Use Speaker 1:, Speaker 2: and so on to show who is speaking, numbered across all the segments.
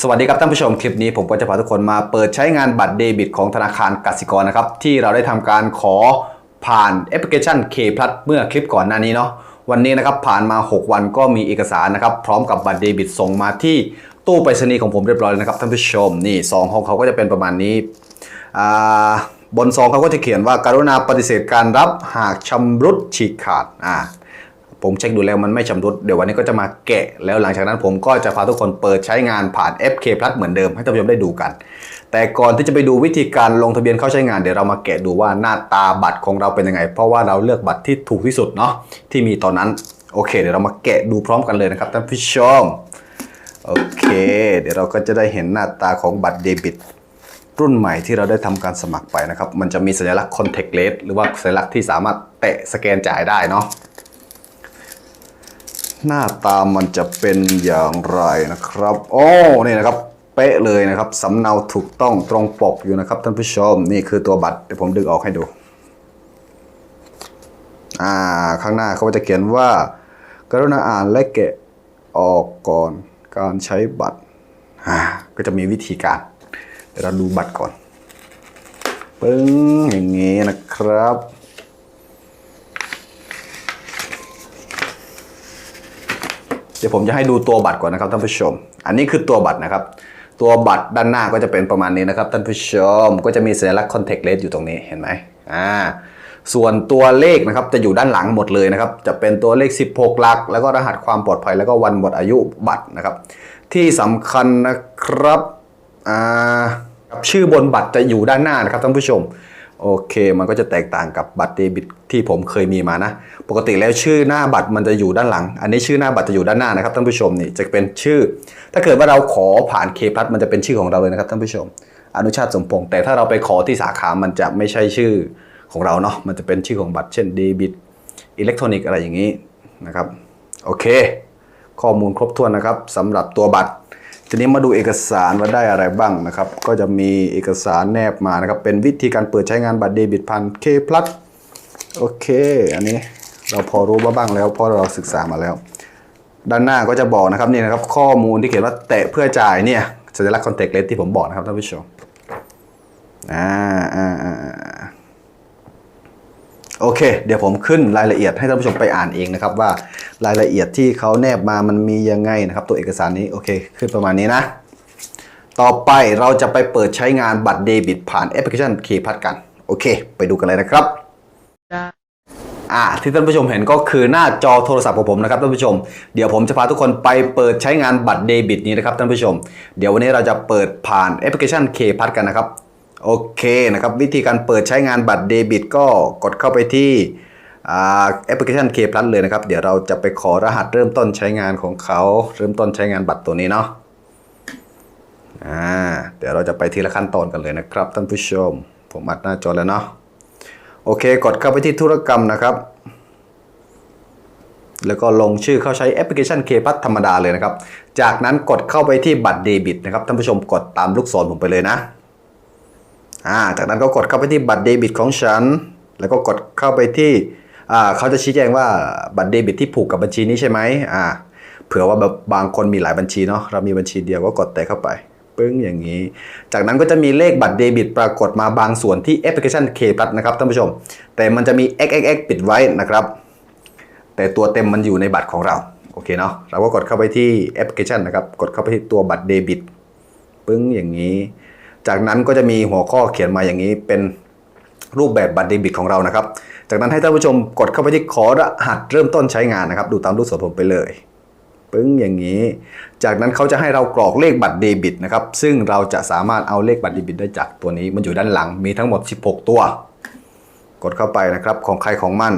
Speaker 1: สวัสดีครับท่านผู้ชมคลิปนี้ผมก็จะพาทุกคนมาเปิดใช้งานบัตรเดบิตของธนาคารกสิกรนะครับ ที่เราได้ทำการขอผ่านแอปพลิเคชัน K Plus เมื่อคลิปก่อนหน้านี้เนาะวันนี้นะครับผ่านมา 6 วันก็มีเอกสารนะครับ พร้อมกับบัตรเดบิตส่งมาที่ตู้ไปรษณีย์ของผมเรียบร้อยแล้วนะครับท่านผู้ชมนี่ซองของเขาก็จะเป็นประมาณนี้บนซองเขาก็จะเขียนว่าการุณาปฏิเสธการรับหากชำรุดฉีกขาดอ่า ผมเช็คดูแล้วมันไม่ชำรุดเดี๋ยววันนี้ก็จะมาแกะ แล้วหลังจากนั้นผมก็จะพาทุกคนเปิดใช้งานผ่าน FK Plus เหมือนเดิมให้ท่านผู้ชมได้ดูกัน แต่ก่อนที่จะไปดูวิธีการลงทะเบียนเข้าใช้งานเดี๋ยวเรามาแกะดูว่าหน้าตาบัตรของเราเป็นยังไง เพราะว่าเราเลือกบัตรที่ถูกที่สุดเนาะที่มีตอนนั้นโอเค เดี๋ยวเรามาแกะดูพร้อมกันเลยนะครับท่านผู้ชมโอเค เดี๋ยวเราก็จะได้เห็นหน้าตาของบัตรเดบิตรุ่นใหม่ที่เราได้ทำการสมัครไปนะครับ มันจะมีสัญลักษณ์ contactless หรือว่าสัญลักษณ์ที่สามารถแตะสแกนจ่ายได้เนาะ หน้าตามันจะเป็นอย่างไรนะครับโอ้นี่นะครับเป๊ะเลยนะครับสำเนาถูกต้องตรงปกอยู่นะครับท่านผู้ชมนี่คือตัวบัตรเดี๋ยวผมดึงออกให้ดูอ่าข้างหน้าเขาจะเขียนว่า กรุณาอ่านและแกะออกก่อนการใช้บัตรอ่าก็จะมีวิธีการ เดี๋ยวเราดูบัตรก่อนปึ้งอย่างนี้นะครับ ดี๋ยวผมจะให้ดูตัวบัตรก่อนนะครับท่านผู้ชม อันนี้คือตัวบัตรนะครับ ตัวบัตรด้านหน้าก็จะเป็นประมาณนี้นะครับท่านผู้ชม ก็จะมีสัญลักษณ์ contact lens อยู่ตรงนี้เห็นไหมอ่าส่วนตัวเลขนะครับจะอยู่ด้านหลังหมดเลยนะครับ จะเป็นตัวเลข 16 หลัก แล้วก็รหัสความปลอดภัยแล้วก็วันหมดอายุบัตรนะครับ ที่สำคัญนะครับอ่าชื่อบนบัตรจะอยู่ด้านหน้านะครับท่านผู้ชม โอเค มันก็จะแตกต่างกับบัตรเดบิตที่ผมเคยมีมานะ ปกติแล้วชื่อหน้าบัตรมันจะอยู่ด้านหลัง อันนี้ชื่อหน้าบัตรจะอยู่ด้านหน้านะครับท่านผู้ชมนี่จะเป็นชื่อ ถ้าเกิดว่าเราขอผ่านเคพลัสมันจะเป็นชื่อของเราเลยนะครับท่านผู้ชม อนุชาติสมพงษ์แต่ถ้าเราไปขอที่สาขามันจะไม่ใช่ชื่อของเราเนาะ มันจะเป็นชื่อของบัตรเช่นเดบิตอิเล็กทรอนิกส์อะไรอย่างนี้นะครับ โอเค ข้อมูลครบถ้วนนะครับสำหรับตัวบัตร ทีนี้มาดูเอกสารว่าได้อะไรบ้างนะครับ ก็จะมีเอกสารแนบมานะครับ เป็นวิธีการเปิดใช้งานบัตรเดบิตพัน K Plus โอเค อันนี้เราพอรู้มาบ้างแล้วเพราะเราศึกษามาแล้ว ด้านหน้าก็จะบอกนะครับนี่นะครับ ข้อมูลที่เขียนว่าแตะเพื่อจ่ายเนี่ยสัญลักษณ์ contact lens ที่ผมบอกนะครับท่านผู้ชมอ่าอ่าอ่าโอเค เดี๋ยวผมขึ้นรายละเอียดให้ท่านผู้ชมไปอ่านเองนะครับว่า รายละเอียดที่เขาแนบมามันมียังไงนะครับ ตัวเอกสารนี้โอเคขึ้นประมาณนี้นะ ต่อไปเราจะไปเปิดใช้งานบัตรเดบิตผ่านแอปพลิเคชันเคพัดกัน โอเค ไปดูกันเลยนะครับอ่าที่ท่านผู้ชมเห็นก็คือหน้าจอโทรศัพท์ของผมนะครับท่านผู้ชม เดี๋ยวผมจะพาทุกคนไปเปิดใช้งานบัตรเดบิตนี้นะครับท่านผู้ชม เดี๋ยววันนี้เราจะเปิดผ่านแอปพลิเคชันเคพัดกันนะครับโอเคนะครับวิธีการเปิดใช้งานบัตรเดบิตก็กดเข้าไปที่ แอปพลิเคชัน K Plus เลยนะครับ เดี๋ยวเราจะไปขอรหัสเริ่มต้นใช้งานของเขา เริ่มต้นใช้งานบัตรตัวนี้เนาะเดี๋ยวเราจะไปทีละขั้นตอนกันเลยนะครับท่านผู้ชม ผมอัดหน้าจอแล้วเนาะโอเค กดเข้าไปที่ธุรกรรมนะครับ แล้วก็ลงชื่อเข้าใช้แอปพลิเคชัน K Plus ธรรมดาเลยนะครับ จากนั้นกดเข้าไปที่บัตรเดบิตนะครับท่านผู้ชมกดตามลูกศรผมไปเลยนะอ่าจากนั้นก็กดเข้าไปที่บัตรเดบิตของฉัน แล้วก็กดเข้าไปที่ เขาจะชี้แจงว่าบัตรเดบิตที่ผูกกับบัญชีนี้ใช่ไหมอ่าเผื่อว่าแบบบางคนมีหลายบัญชีเนาะเรามีบัญชีเดียวก็กดแตะเข้าไปปึ้งอย่างนี้ จากนั้นก็จะมีเลขบัตรเดบิต ปรากฏมาบางส่วนที่แอปพลิเคชัน K Plus นะครับท่านผู้ชม แต่มันจะมี XXX ปิดไว้นะครับ แต่ตัวเต็มมันอยู่ในบัตรของเราโอเคเนาะเราก็กดเข้าไปที่แอปพลิเคชันนะครับ กดเข้าไปที่ตัวบัตรเดบิตปึ้งอย่างนี้ จากนั้นก็จะมีหัวข้อเขียนมาอย่างนี้เป็น รูปแบบบัตรเดบิตของเรานะครับ จากนั้นให้ท่านผู้ชมกดเข้าไปที่ขอรหัสเริ่มต้นใช้งานนะครับ ดูตามรูปส่วนผมไปเลยปึ้งอย่างนี้ จากนั้นเขาจะให้เรากรอกเลขบัตรเดบิตนะครับ ซึ่งเราจะสามารถเอาเลขบัตรเดบิตได้จากตัวนี้ มันอยู่ด้านหลัง มีทั้งหมด 16 ตัว กดเข้าไปนะครับ ของใครของมัน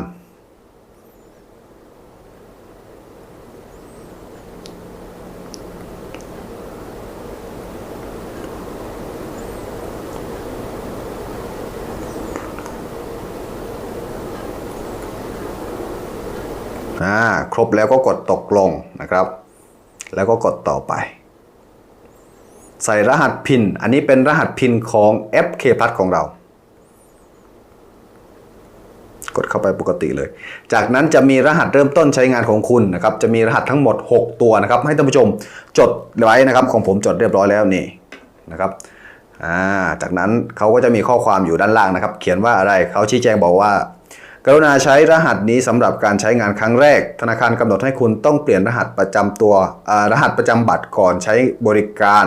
Speaker 1: อ่าครบแล้วก็กดตกลงนะครับ แล้วก็กดต่อไป ใส่รหัสพิน อันนี้เป็นรหัสพินของแอป K Plus ของเรา กดเข้าไปปกติเลย จากนั้นจะมีรหัสเริ่มต้นใช้งานของคุณนะครับ จะมีรหัสทั้งหมด 6 ตัวนะครับ ให้ท่านผู้ชมจดไว้นะครับ ของผมจดเรียบร้อยแล้วนี่นะครับาจากนั้นเขาก็จะมีข้อความอยู่ด้านล่างนะครับ เขียนว่าอะไรเขาชี้แจงบอกว่า กรุณาใช้รหัสนี้สำหรับการใช้งานครั้งแรก ธนาคารกำหนดให้คุณต้องเปลี่ยนรหัสประจำตัวรหัสประจำบัตรก่อนใช้บริการ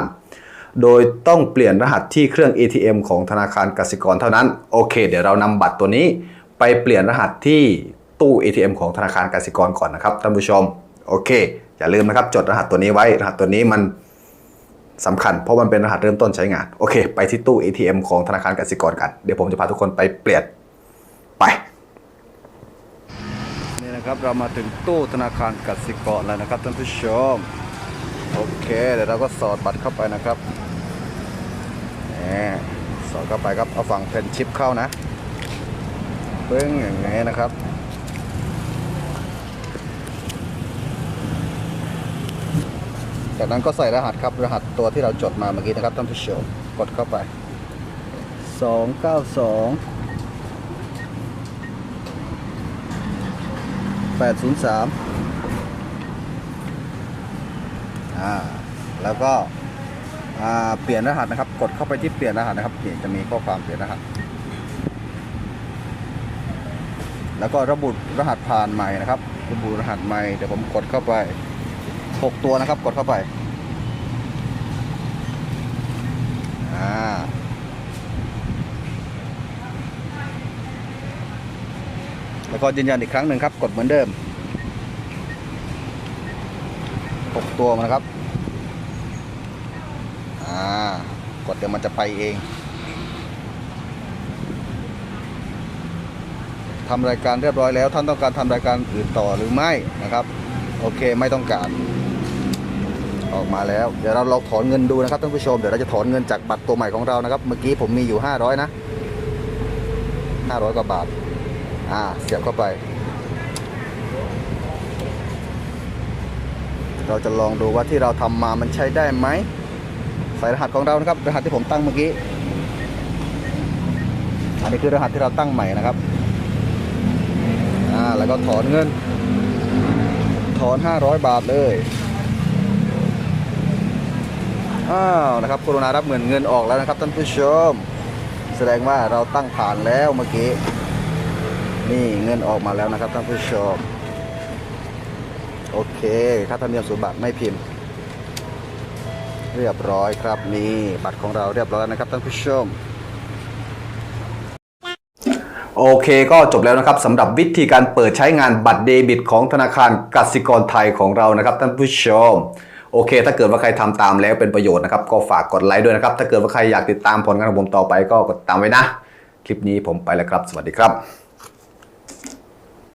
Speaker 1: โดยต้องเปลี่ยนรหัสที่เครื่อง ATM ของธนาคารกสิกรเท่านั้น โอเค เดี๋ยวเรานำบัตรตัวนี้ ไปเปลี่ยนรหัสที่ตู้ ATM ของธนาคารกสิกรก่อนนะครับท่านผู้ชม โอเค อย่าลืมนะครับจดรหัสตัวนี้ไว้ รหัสตัวนี้มันสำคัญเพราะมันเป็นรหัสเริ่มต้นใช้งาน โอเค ไปที่ตู้ ATM ของธนาคารกสิกรกัน เดี๋ยวผมจะพาทุกคนไปเปลี่ยนไป นะครับเรามาถึงตู้ธนาคารกสิกรแล้วนะครับท่านผู้ชมโอเคเดี๋ยวเราก็สอดบัตรเข้าไปนะครับนี่สอดเข้าไปครับเอาฝั่งเป็นชิปเข้านะปึ้งอย่างนี้นะครับจากนั้นก็ใส่รหัสครับรหัสตัวที่เราจดมาเมื่อกี้นะครับท่านผู้ชมกดเข้าไป 292 803อ่าแล้วก็อ่าเปลี่ยนรหัสนะครับ กดเข้าไปที่เปลี่ยนรหัสนะครับนี่จะมีข้อความเปลี่ยนรหัส แล้วก็ระบุรหัสผ่านใหม่นะครับ ระบุรหัสใหม่เดี๋ยวผมกดเข้าไป 6 ตัวนะครับ กดเข้าไป อ่า แล้วก็ยืนยันอีกครั้งหนึ่งครับ กดเหมือนเดิม6ตัวนะครับ อ่ากดเดี๋ยวมันจะไปเองทำรายการเรียบร้อยแล้ว ท่านต้องการทำรายการอื่นต่อหรือไม่นะครับ โอเคไม่ต้องการ ออกมาแล้ว เดี๋ยวเราลองถอนเงินดูนะครับท่านผู้ชมเดี๋ยวเราจะถอนเงินจากบัตรตัวใหม่ของเรานะครับ เมื่อกี้ผมมีอยู่ 500 นะ 500กว่าบาท อ่าเสียบเข้าไป เราจะลองดูว่าที่เราทำมามันใช้ได้ไหมใส่รหัสของเรานะครับ รหัสที่ผมตั้งเมื่อกี้ อันนี้คือรหัสที่เราตั้งใหม่นะครับ อ่า แล้วก็ถอนเงิน ถอน 500 บาทเลย อ้าว นะครับกรุณารับเงินเงินออกแล้วนะครับท่านผู้ชม แสดงว่าเราตั้งผ่านแล้วเมื่อกี้ นี่เงินออกมาแล้วนะครับท่านผู้ชม โอเคค่าธรรมเนียมศูนย์บาทไม่พิมพ์ เรียบร้อยครับนี่บัตรของเราเรียบร้อยแล้วนะครับท่านผู้ชมโอเคก็จบแล้วนะครับสำหรับวิธีการเปิดใช้งานบัตรเดบิต ของธนาคารกสิกรไทยของเรานะครับท่านผู้ชมโอเค ถ้าเกิดว่าใครทำตามแล้วเป็นประโยชน์นะครับ ก็ฝากกดไลค์ด้วยนะครับ ถ้าเกิดว่าใครอยากติดตามผลงานของผมต่อไปก็กดตามไว้นะ คลิปนี้ผมไปแล้วครับ สวัสดีครับ